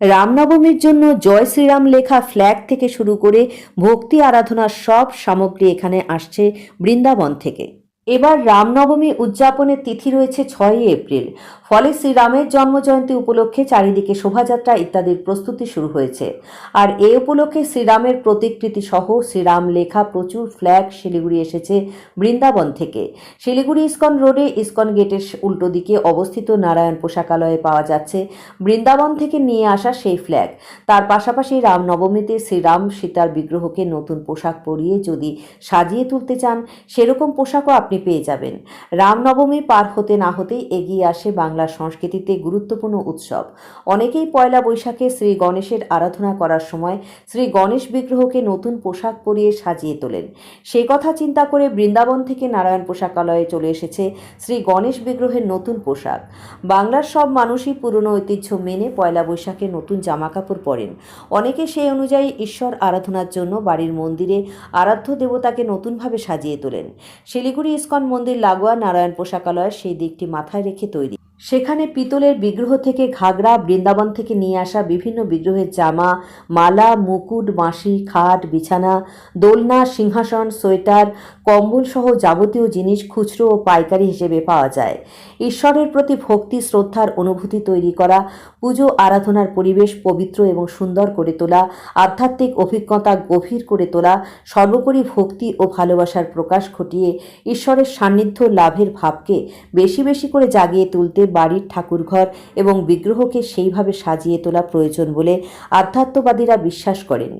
রামনবমীর জন্য জয় শ্রীরাম লেখা ফ্ল্যাগ থেকে শুরু করে ভক্তি আরাধনার সব সামগ্রী এখানে আসছে বৃন্দাবন থেকে। এবার রামনবমী উদযাপনের তিথি রয়েছে ছয়ই এপ্রিল। ফলে শ্রীরামের জন্মজয়ন্তী উপলক্ষে চারিদিকে শোভাযাত্রা ইত্যাদির প্রস্তুতি শুরু হয়েছে। আর এ উপলক্ষে শ্রীরামের প্রতিকৃতি সহ শ্রীরাম লেখা প্রচুর ফ্ল্যাগ শিলিগুড়ি এসেছে বৃন্দাবন থেকে। শিলিগুড়ি ইস্কন রোডে ইস্কন গেটের উল্টো দিকে অবস্থিত নারায়ণ পোশাকালয়ে পাওয়া যাচ্ছে বৃন্দাবন থেকে নিয়ে আসা সেই ফ্ল্যাগ। তার পাশাপাশি রামনবমীতে শ্রীরাম সীতার বিগ্রহকে নতুন পোশাক পরিয়ে যদি সাজিয়ে তুলতে চান, সেরকম পোশাকও আপনি পেয়ে যাবেন। রামনবমী পার হতে না হতেই এগিয়ে আসে বাংলার সংস্কৃতিতে গুরুত্বপূর্ণ উৎসব। অনেকেই পয়লা বৈশাখে শ্রী গণেশের আরাধনা করার সময় শ্রী গণেশ বিগ্রহকে নতুন পোশাক পরিয়ে সাজিয়ে তোলেন। সেই কথা চিন্তা করে বৃন্দাবন থেকে নারায়ণ পোশাকালয়ে চলে এসেছে শ্রী গণেশ বিগ্রহের নতুন পোশাক। বাংলার সব মানুষই পুরনো ঐতিহ্য মেনে পয়লা বৈশাখে নতুন জামাকাপড় পরেন। অনেকে সেই অনুযায়ী ঈশ্বর আরাধনার জন্য বাড়ির মন্দিরে আরাধ্য দেবতাকে নতুনভাবে সাজিয়ে তোলেন। শিলিগুড়ি ইস্কন মন্দির লাগোয়া নারায়ণ পোশাকালয় সেই দিকটি মাথায় রেখে তৈরি। সেখানে পিতলের বিগ্রহ থেকে ঘাগরা, বৃন্দাবন থেকে নিয়ে আসা বিভিন্ন বিগ্রহের জামা, মালা, মুকুট, বাঁশি, খাট, বিছানা, দোলনা, সিংহাসন, সোয়েটার কম্বল সহ যাবতীয় জিনিস খুচরো ও পাইকারি হিসেবে পাওয়া যায়। ঈশ্বরের প্রতি ভক্তি, শ্রদ্ধার অনুভূতি তৈরি করা, পুজো, আরাধনার পরিবেশ পবিত্র এবং সুন্দর করে তোলা, আধ্যাত্মিক অভিজ্ঞতা গভীর করে তোলা, সর্বোপরি ভক্তি ও ভালোবাসার প্রকাশ ঘটিয়ে ঈশ্বরের সান্নিধ্য লাভের ভাবকে বেশি বেশি করে জাগিয়ে তুলতে বাড়ির ঠাকুরঘর এবং বিগ্রহকে সেইভাবে সাজিয়ে তোলা প্রয়োজন বলে আধ্যাত্মবাদীরা বিশ্বাস করেন।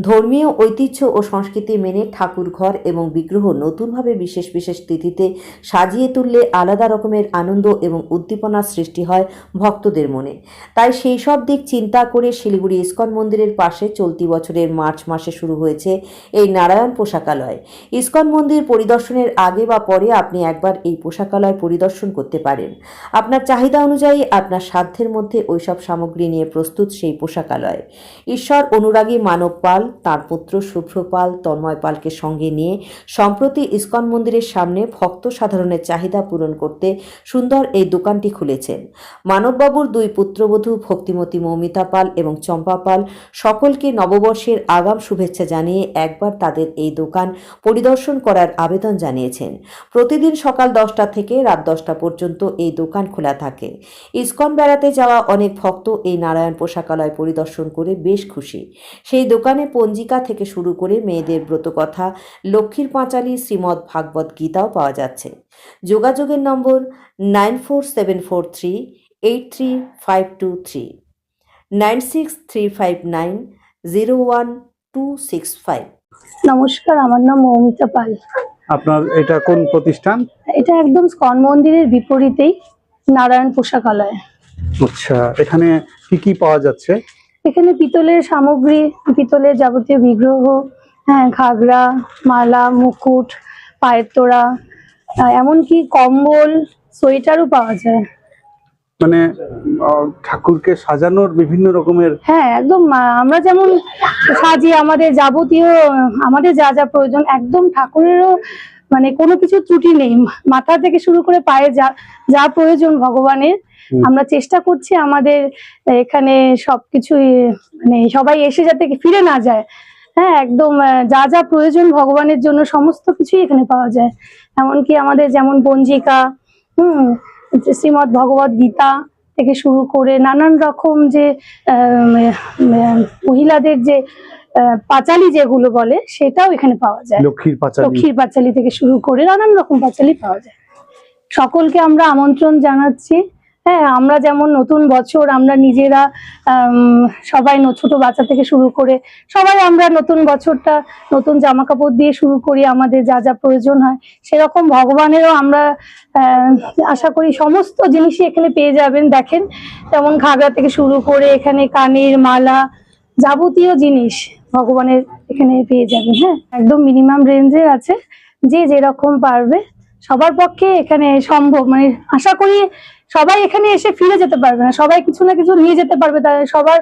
ধর্মীয় ঐতিহ্য ও সংস্কৃতি মেনে ঠাকুরঘর এবং বিগ্রহ নতুনভাবে বিশেষ বিশেষ তিথিতে সাজিয়ে তুললে আলাদা রকমের আনন্দ এবং উদ্দীপনার সৃষ্টি হয় ভক্তদের মনে। তাই সেই সব দিক চিন্তা করে শিলিগুড়ি ইস্কন মন্দিরের পাশে চলতি বছরের মার্চ মাসে শুরু হয়েছে এই নারায়ণ পোশাকালয়। ইস্কন মন্দির পরিদর্শনের আগে বা পরে আপনি একবার এই পোশাকালয় পরিদর্শন করতে পারেন। আপনার চাহিদা অনুযায়ী আপনার সাধ্যের মধ্যে ওইসব সামগ্রী নিয়ে প্রস্তুত সেই পোশাকালয়। ঈশ্বর অনুরাগী মানব পাল, তাঁর পুত্র শুভ্র পাল তন্ময় পালকে সঙ্গে নিয়ে সম্প্রতি ইস্কন মন্দিরের সামনে ভক্ত সাধারণের চাহিদা পূরণ করতে সুন্দর এই দোকানটি খুলেছেন। মানববাবুর দুই পুত্রবধূ ভক্তিমতী মৌমিতা পাল এবং চম্পা পাল সকলকে নববর্ষের আগাম শুভেচ্ছা জানিয়ে একবার তাদের এই দোকান পরিদর্শন করার আবেদন জানিয়েছেন। প্রতিদিন সকাল দশটা থেকে রাত দশটা পর্যন্ত এই দোকান খোলা থাকে। ইস্কন বেড়াতে যাওয়া অনেক ভক্ত এই নারায়ণ পোশাকালয় পরিদর্শন করে বেশ খুশি। সেই দোকানে পঞ্জিকা থেকে শুরু করে মেয়েদের ব্রতকথা লক্ষ্মীর পাঁচালী শ্রীমদ্ ভাগবত গীতাও পাওয়া যাচ্ছে। যোগাযোগের নম্বর nine four seven four three eight three five two three nine six three five nine zero one two six five. নমস্কার আমার নাম মৌমিতা পাল। আপনার এটা কোন প্রতিষ্ঠান? এটা একদম স্কন মন্দিরের বিপরীতেই। নারায়ণ পোশাকালয় আচ্ছা এখানে কি কি পাওয়া যাচ্ছে? এখানে পিতলের সামগ্রী পিতলের যাবতীয় বিগ্রহ হ্যাঁ ঘাগরা মালা মুকুট পায়ের তোড়া এমনকি কম্বল সোয়েটারও পাওয়া যায়। মানে ঠাকুরকে সাজানোর বিভিন্ন রকমের হ্যাঁ একদম আমরা যেমন সাজি আমাদের যাবতীয় আমাদের যা যা প্রয়োজন একদম ঠাকুরেরও মানে কোনো কিছু ত্রুটি নেই। মাথা থেকে শুরু করে পায়ে যা যা প্রয়োজন ভগবানের। আমরা চেষ্টা করছি আমাদের এখানে সবকিছুই মানে সবাই এসে যাতে ফিরে না যায়। হ্যাঁ একদম যা যা প্রয়োজন ভগবানের জন্য সমস্ত কিছুই এখানে পাওয়া যায়। এমনকি আমাদের যেমন পঞ্জিকা হুম শ্রীমৎ ভগবত গীতা থেকে শুরু করে নানান রকম যে মহিলাদের যে পাঁচালি যেগুলো বলে সেটাও এখানে পাওয়া যায়। লক্ষ্মীর পাঁচালী। লক্ষ্মীর পাঁচালি থেকে শুরু করে নানান রকম পাঁচালি পাওয়া যায়। সকলকে আমরা আমন্ত্রণ জানাচ্ছি। হ্যাঁ আমরা যেমন নতুন বছর আমরা নিজেরা সবাই ছোট বাচ্চা থেকে শুরু করে সবাই আমরা নতুন বছরটা নতুন জামা কাপড় দিয়ে শুরু করি আমাদের যা যা প্রয়োজন হয়। সেরকম ভগবানেরও আমরা আহ, আশা করি সমস্ত জিনিসই এখানে পেয়ে যাবেন। দেখেন যেমন ঘাগরা থেকে শুরু করে এখানে কানের মালা যাবতীয় জিনিস। ভগবানের এখানে পেয়ে যাবেন হ্যাঁ? একদম মিনিমাম রেঞ্জে আছে। যে যেরকম পারবে, সবার পক্ষে এখানে সম্ভব। মানে আশা করি সবাই এখানে এসে ফিরে যেতে পারবে না। সবাই কিছু না কিছু নিয়ে যেতে পারবে তাই সবার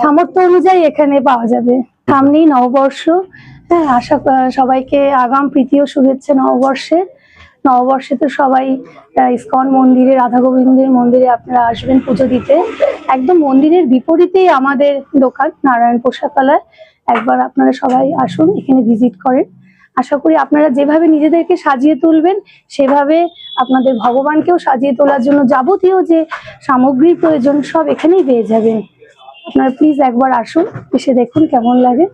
সামর্থ্য অনুযায়ী এখানে পাওয়া যাবে। সামনেই নববর্ষ হ্যাঁ? আশা সবাইকে আগাম প্রীতি ও শুভেচ্ছা নববর্ষে। নববর্ষে তো সবাই ইস্কন মন্দিরে, রাধা গোবিন্দের মন্দিরে আপনারা আসবেন পুজো দিতে। একদম মন্দিরের বিপরীতেই আমাদের দোকান, নারায়ণ পোশাকালয় একবার আপনারা সবাই আসুন, এখানে ভিজিট করেন। আশা করি আপনারা যেভাবে নিজেদেরকে সাজিয়ে তুলবেন, সেভাবে আপনাদের ভগবানকেও সাজিয়ে তোলার জন্য যাবতীয় যে সামগ্রী প্রয়োজন সব এখানেই পেয়ে যাবেন। আপনারা প্লিজ একবার আসুন এসে দেখুন কেমন লাগে।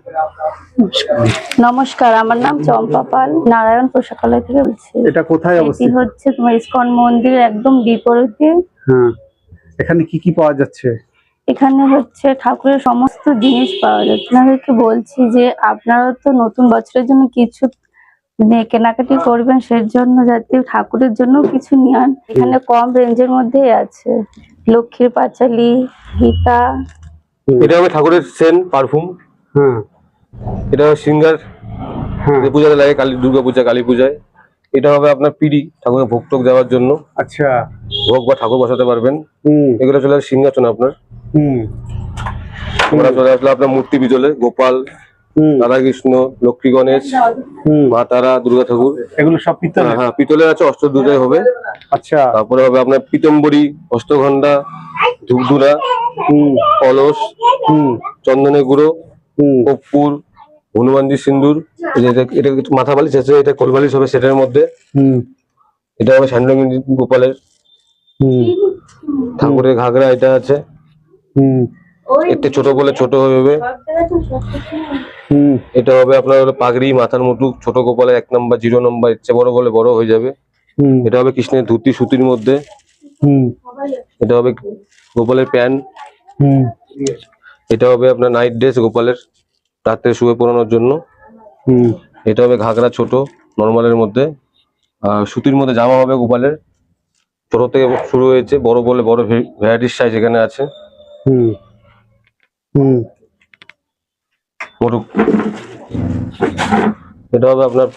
নমস্কার আমার নাম চম্পা পাল নারায়ণ পোশাকালয় থেকে বলছি। এটা কোথায় অবস্থিত? এটি হচ্ছে তোমার ইসকন মন্দির একদম বিপরীতে। হ্যাঁ এখানে কি কি পাওয়া যাচ্ছে? এখানে হচ্ছে ঠাকুরের সমস্ত জিনিস পাওয়া যাচ্ছে। আপনাদেরকে বলছি যে আপনারা তো নতুন বছরের জন্য কিছু কেনাকাটি করবেন সেই জন্য যাতে ঠাকুরের জন্য কিছু নিয়ে আন। এখানে কম রেঞ্জের মধ্যেই আছে। লক্ষ্মীর পাঁচালি গীতা এটা হবে ঠাকুরের সেন পারফিউম। হ্যাঁ এটা হবে সিঙ্গার। পূজাতে লাগে কালী দুর্গা পূজা কালী পূজায়। এটা হবে আপনার পিড়ি ঠাকুরের ভোগ টোক দেওয়ার জন্য। আচ্ছা। ভোগ বা ঠাকুর বসাতে পারবেন। হুম। এগুলো চলে আসে সিংহাসন আপনার। হুম। চলে আসলে আপনার মূর্তি বিজলে গোপাল রাধাকৃষ্ণ লক্ষ্মী গণেশ হুম। মা তারা দুর্গা ঠাকুর। এগুলো সব পিতল হ্যাঁ, হ্যাঁ পিতলের আছে অষ্ট অষ্টদূতায় হবে। আচ্ছা। তারপরে হবে আপনার পিতম্বরী অষ্টঘণ্ডা ধূপধুরা হুম। কলস হুম। চন্দনের গুঁড়ো হুম। কর্পূর হনুমানজি সিন্দুর। এটা মাথা বালিশ আছে এটা কোল বালিশ হবে সেটার মধ্যে। হুম। এটা হবে স্যান্ডরঙ্গিন গোপালের। হুম। ঠাকুরের ঘাগরা এটা আছে। হুম। একটু ছোট বলে ছোট হয়ে যাবে। এটা হবে আপনার হলো পাগড়ি মাথার মুটুক ছোট গোপালের এক নম্বর জিরো নম্বর ইচ্ছে বড় বলে বড় হয়ে যাবে। হুম। এটা হবে কৃষ্ণের ধুতি সুতির মধ্যে। এটা হবে গোপালের প্যান্ট। এটা হবে আপনার নাইট ড্রেস গোপালের রাত্রে শুয়ে পড়ানোর জন্য। হুম। এটা হবে ঘাগরা ছোট নর্মালের মধ্যে। আর সুতির মধ্যে জামা হবে গোপালের। ছোট থেকে শুরু হয়েছে বড় বলে বড় ভ্যারাইটির সাইজ এখানে আছে। হুম। হুম। মুটুক এটা হবে আপনার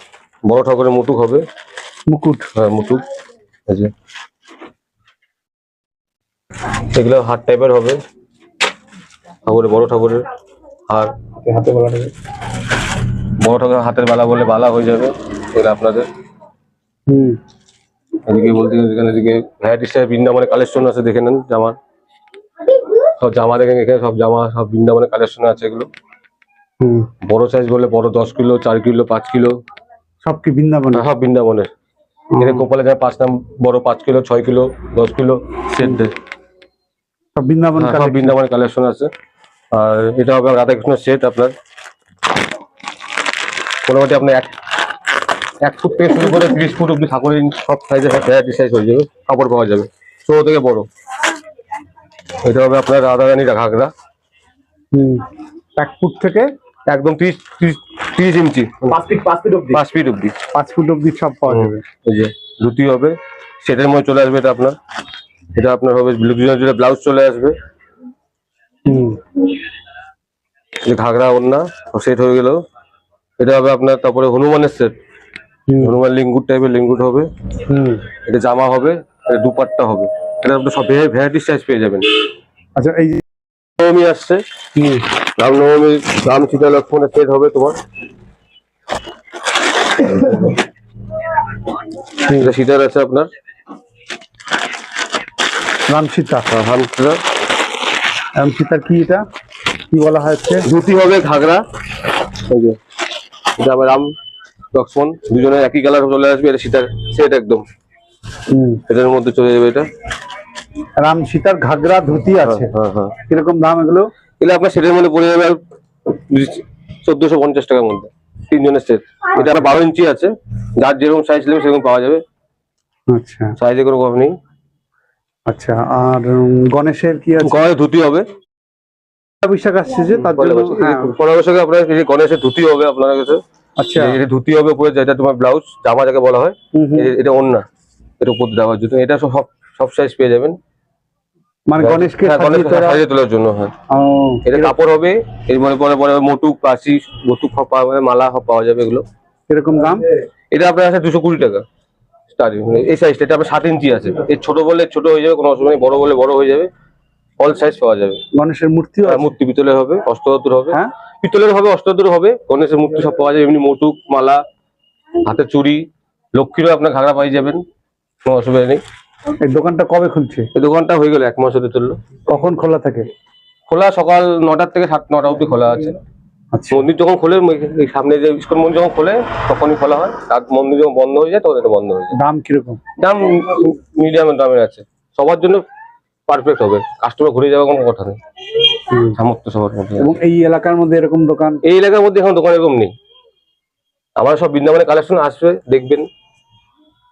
বড় ঠাকুরের মুটুক হবে। মুকুট। হ্যাঁ মুটুক। এই যে। এগুলো হাত টাইপের হবে। ঠাকুরের বড় ঠাকুরের আর হাতে বালা বড় ঠাকুরের হাতের বালা বলে বালা হয়ে যাবে। এগুলো আপনাদের। হুম। এদিকে বলতে এখানে এদিকে ভ্যারাইটি স্টাইল বৃন্দাবনের কালেকশন আছে দেখে নেন জামার সব জামা দেখেন এখানে সব জামা সব বৃন্দাবনের কালেকশন আছে এগুলো। হুম। বড় সাইজ বলে বড় দশ কিলো চার কিলো পাঁচ কিলো। সব কি বৃন্দাবন সব বৃন্দাবনের। এটা গোপালে যায় পাঁচ নাম বড় পাঁচ কিলো ছয় কিলো দশ কিলো সেট দেয়। সব বৃন্দাবন হ্যাঁ, সব বৃন্দাবনের কালেকশন আছে। আর এটা হবে রাধাকৃষ্ণ সেট আপনার। মোটামুটি আপনার এক এক ফুট থেকে শুরু করে তিরিশ ফুট অব্দি ঠাকুরের সব সাইজে ভ্যারাইটি সাইজ হয়ে যাবে। কাপড় পাওয়া যাবে। ছোট থেকে বড়। এটা হবে আপনার রাধারানী ঘাগরা হুম। এক ফুট থেকে একদম তিরিশ তিরিশ ইঞ্চি। পাঁচ ফিট পাঁচ ফিট অব্দি পাঁচ ফিট অব্দি পাঁচ ফুট অব্দি সব পাওয়া যাবে। এই যে ধুতি হবে সেটের মধ্যে চলে আসবে এটা আপনার। এটা আপনার হবে ব্লাউজ চলে আসবে। ঘাগরা ওড়না সেট হয়ে গেল। এটা হবে আপনার তারপরে হনুমানের সেট হনুমান লিঙ্গুর টাইপের লিঙ্গুর হবে। হুম। এটা জামা হবে এটা দুপাট্টা হবে। এটা আপনি সব ভ্যারাইটি সাইজ পেয়ে যাবেন। আচ্ছা এই যে নবমী আসছে। রামনবমী রাম সীতা লক্ষ্মণের সেট হবে তোমার। সীতার আছে আপনার। রাম সীতা রাম সীতা রাম সীতার কি এটা? কি বলা হয়েছে ধুতি হবে ঘাগরা। যে এটা আবার রাম লক্ষ্মণ দুজনের একই কালার চলে আসবে এটা সীতার সেট একদম। এটার মধ্যে চলে যাবে এটা। রাম সীতার ঘাগরা ধুতি আছে। হ্যাঁ হ্যাঁ। কীরকম দাম এগুলো? এগুলো আপনার সেটের মধ্যে পড়ে যাবে চোদ্দশো পঞ্চাশ টাকার মধ্যে তিনজনের সেট। এটা আপনার বারো ইঞ্চি আছে। যার যেরকম সাইজ নেবে সেরকম পাওয়া যাবে। আচ্ছা। সাইজে কোনো কম নেই। আচ্ছা আর গণেশের কি আছে? গণেশ ধুতি হবে। বৈশাখ আসছে যে তার জন্য বৈশাখ- হ্যাঁ, বৈশাখে আপনার গণেশের ধুতি হবে আপনার কাছে। আচ্ছা। যে ধুতি হবে উপরে যেটা তোমার ব্লাউজ জামা যাকে বলা হয়। এটা অন্য এটা উপর দেওয়ার জন্য এটা সব সব সাইজ পেয়ে যাবেন। মানে গণেশকে হ্যাঁ, সাজিয়ে গণেশকে তোলা সাজিয়ে তোলার জন্য হয়। এটা কাপড় হবে এর মনে পরে পরে মোটুক কাশি মোটুক সব পাওয়া মালা সব পাওয়া যাবে এগুলো। কীরকম দাম? এটা আপনার আছে দুশো কুড়ি টাকা স্টার্টিং এই সাইজটা এটা আপনার সাত ইঞ্চি আছে। এর ছোট বলে ছোট হয়ে যাবে কোনো অসুবিধা নেই বড় বলে বড় হয়ে যাবে অল সাইজ পাওয়া যাবে। গণেশের মূর্তিও আর মূর্তি পিতলের হবে অষ্টধাতুর হবে। হ্যাঁ? পিতলের হবে অষ্টধাতুর হবে গণেশের মূর্তি সব পাওয়া যাবে এমনি মোটুক মালা হাতে চুড়ি লক্ষ্মীরও আপনার ঘাগরা পাই যাবেন কোনো অসুবিধা নেই। এই দোকানটা কবে খুলছে? এই দোকানটা হয়ে গেল এক মাস হতে চলল কখন খোলা থাকে? খোলা সকাল নটার থেকে সাত নটা অবধি খোলা আছে। আচ্ছা। মন্দির যখন খোলে এই সামনে যে ইস্কন মন্দির যখন খোলে তখনই খোলা হয়। আর মন্দির যখন বন্ধ হয়ে যায় তখন এটা বন্ধ হয়ে যায়। দাম কীরকম? দাম মিডিয়াম দামের আছে। সবার জন্য পারফেক্ট হবে। কাস্টমার ঘুরে যাওয়ার কোনো কথা নেই। সামর্থ্য সবার মধ্যে। এবং এই এলাকার মধ্যে এরকম দোকান? এই এলাকার মধ্যে এখন দোকান এরকম নেই। আমার সব বৃন্দাবনের কালেকশন আসবে দেখবেন।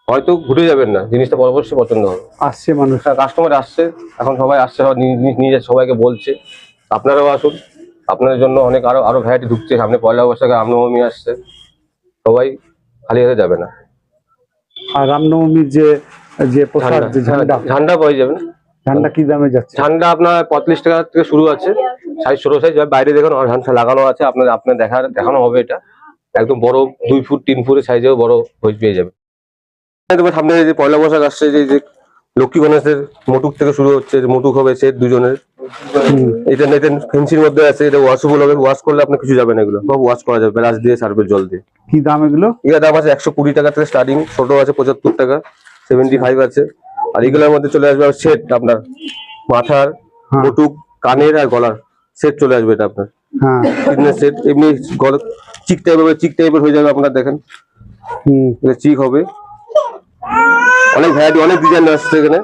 হয়তো ঘুরে যাবেন না জিনিসটা পরবর্তী পছন্দ হবে। আসছে মানুষ। কাস্টমার আসছে এখন সবাই আসছে নিজ নিয়ে যাচ্ছে সবাইকে বলছে। আপনারাও আসুন আপনাদের জন্য অনেক আরও আরও ভ্যারাইটি ঢুকছে সামনে পয়লা বৈশাখে রামনবমী আসছে। সবাই খালি হাতে যাবে না। আর রামনবমীর যে যে প্রসাদ ঝান্ডা ঝান্ডা হ্যাঁ, ঝান্ডা। ঝান্ডা কি দামে যাচ্ছে? ঝান্ডা আপনার পঁয়ত্রিশ টাকা থেকে শুরু আছে। সাইজ ছোট সাইজ বাইরে দেখুন ঝান্ডা লাগানো আছে আপনার আপনার দেখার দেখানো হবে এটা। একদম বড় দুই ফুট তিন ফুটের সাইজেও বড় হয়ে পেয়ে যাবে। সামনে যে পয়লা বৈশাখ আসছে যে যে লক্ষ্মী গণেশের মুটুক থেকে শুরু হচ্ছে মুটুক হবে সে দুজনের। এটা এটা ফেন্সির মধ্যে আছে এটা ওয়াশেবল হবে। ওয়াশ করলে আপনার কিছু যাবে না এগুলো সব ওয়াশ করা যাবে ব্রাশ দিয়ে সার্ফের জল দিয়ে। কি দাম এগুলো? এগুলোর দাম আছে একশো কুড়ি টাকা থেকে স্টার্টিং ছোট আছে পঁচাত্তর টাকা সেভেন্টি ফাইভ আছে। আর এগুলোর মধ্যে চলে আসবে সেট আপনার মাথার হ্যাঁ। মুটুক কানের আর গলার সেট চলে আসবে এটা আপনার। হ্যাঁ। ফিটনেস সেট এমনি গলা চিক টাইপের চিক টাইপের হয়ে যাবে আপনার দেখেন। হুম। এটা চিক হবে। অনেক ভ্যারাইটি অনেক ডিজাইন আসছে এখানে।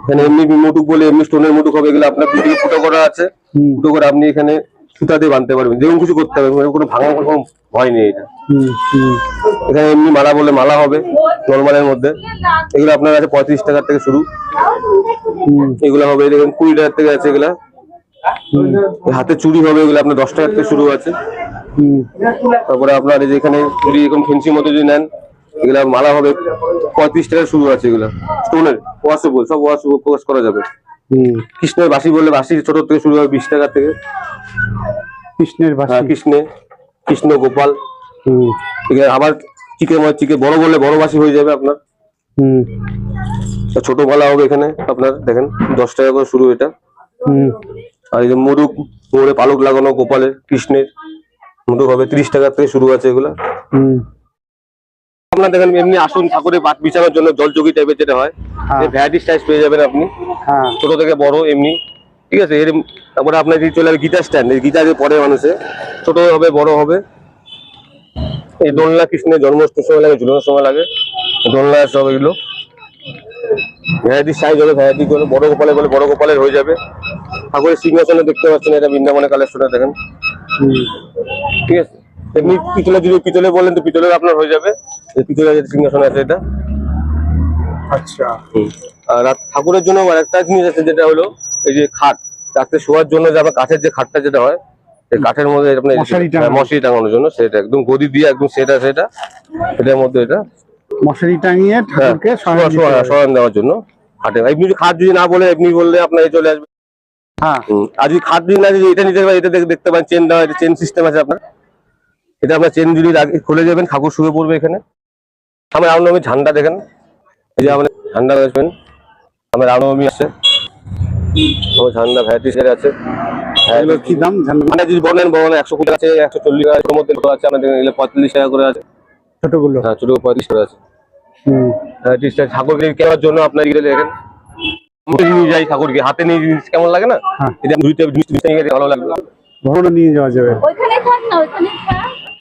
এখানে এমনি মুটুক বলে এমনি স্টোনের মুটুক হবে এগুলো আপনার পিঠে ফুটো করা আছে। ফুটো করে আপনি এখানে সুতা দিয়ে বাঁধতে পারবেন যেমন কিছু করতে হবে কোনো ভাঙা কোনো ভয় নেই এটা এখানে এমনি মালা বলে মালা হবে নর্মালের মধ্যে। এগুলো আপনার কাছে পঁয়ত্রিশ টাকার থেকে শুরু। হুম। এগুলো হবে দেখুন কুড়ি টাকার থেকে আছে এগুলা। হাতে চুরি হবে এগুলো আপনার দশ টাকার থেকে শুরু আছে। তারপরে আপনার এই যে এখানে চুড়ি এরকম ফেন্সির মতো যদি নেন এগুলা মালা হবে পঁয়ত্রিশ টাকার শুরু আছে এগুলা। স্টোনের ওয়াশেবল সব ওয়াশেবল ওয়াশ করা যাবে। হুম। কৃষ্ণের বাসি বললে বাসি ছোট থেকে শুরু হবে বিশ টাকা থেকে। কৃষ্ণের হ্যাঁ বাসি কৃষ্ণে কৃষ্ণ গোপাল। হুম। এখানে আবার চিকেন চিকে বড় বললে বড় বাসি হয়ে যাবে আপনার। ছোট বলা হবে এখানে আপনার দেখেন দশ টাকা করে শুরু এটা। আর এই যে মুরুক মোড়ে পালক লাগানো গোপালের কৃষ্ণের। মুরুক হবে ত্রিশ টাকা থেকে শুরু আছে এগুলা। হুম। আপনার দেখেন এমনি আসুন ঠাকুরের পাট বিছানোর জন্য জলযোগী টাইপের যেটা হয়। ভ্যারাইটি সাইজ পেয়ে যাবেন আপনি। হ্যাঁ। ছোট থেকে বড় এমনি। ঠিক আছে এর তারপরে আপনার যদি চলে আসবে গিটার স্ট্যান্ড এই গিটার পরে মানুষে ছোট হবে বড় হবে। এই দোলনা কৃষ্ণের জন্মাষ্টমীর সময় লাগে ঝুলানোর সময় লাগে দোলনা সব এগুলো। ভ্যারাইটি সাইজ হবে ভ্যারাইটি করে বড় গোপালের বলে বড় গোপালের হয়ে যাবে। ঠাকুরের সিংহাসনে দেখতে পাচ্ছেন এটা বৃন্দাবনের কালেকশনে দেখেন। ঠিক আছে? এমনি পিতলে যদি পিতলে বলেন তো পিতলের আপনার হয়ে যাবে। এই পিতলের সিংহাসন আছে এটা। আচ্ছা। আর ঠাকুরের জন্য আবার একটা জিনিস আছে যেটা হলো এই যে খাট। রাত্রে শোয়ার জন্য যে আপনার কাঠের যে খাটটা যেটা হয় এই কাঠের মধ্যে মশারি টাঙানো। মশারি টাঙানোর জন্য সেটা একদম গদি দিয়ে একদম সেটা সেটা এটার মধ্যে এটা। মশারি টাঙিয়ে হ্যাঁ ঠাকুরকে শয়ন দেওয়ার জন্য খাটে। এমনি যদি খাট যদি না বলে এমনি বললে আপনার চলে আসবে। হ্যাঁ। আর যদি খাট যদি না যদি এটা নিতে পারেন এটা দেখ- দেখতে পারেন চেন দেওয়া চেন সিস্টেম আছে আপনার। এটা আপনার চেন যদি রাখি- খুলে যাবেন ঠাকুর শুয়ে পড়বে এখানে। আমার রামনবমীর ঝান্ডা দেখেন। এই যে আমাদের ঝান্ডা দেখবেন। আমার রামনবমী আছে আমার ঝান্ডা ভ্যারাইটি সেট আছে। হ্যাঁ, কি দাম? মানে যদি বলেন বলেন একশো কুড়ি আছে একশো চল্লিশ মধ্যে আছে আমাদের এগুলো পঁয়তাল্লিশ টাকা করে আছে। ছোটগুলো? হ্যাঁ ছোট পঁয়ত্রিশ টাকা আছে। ঠাকুরকে কেনার জন্য আপনার এগুলো দেখেন। নিয়ে যাই ঠাকুরকে হাতে নিয়ে জিনিস কেমন লাগে না? হ্যাঁ। এটা ভালো লাগবে। নিয়ে যাওয়া যাবে। ওইখানে থাক না ওইখানে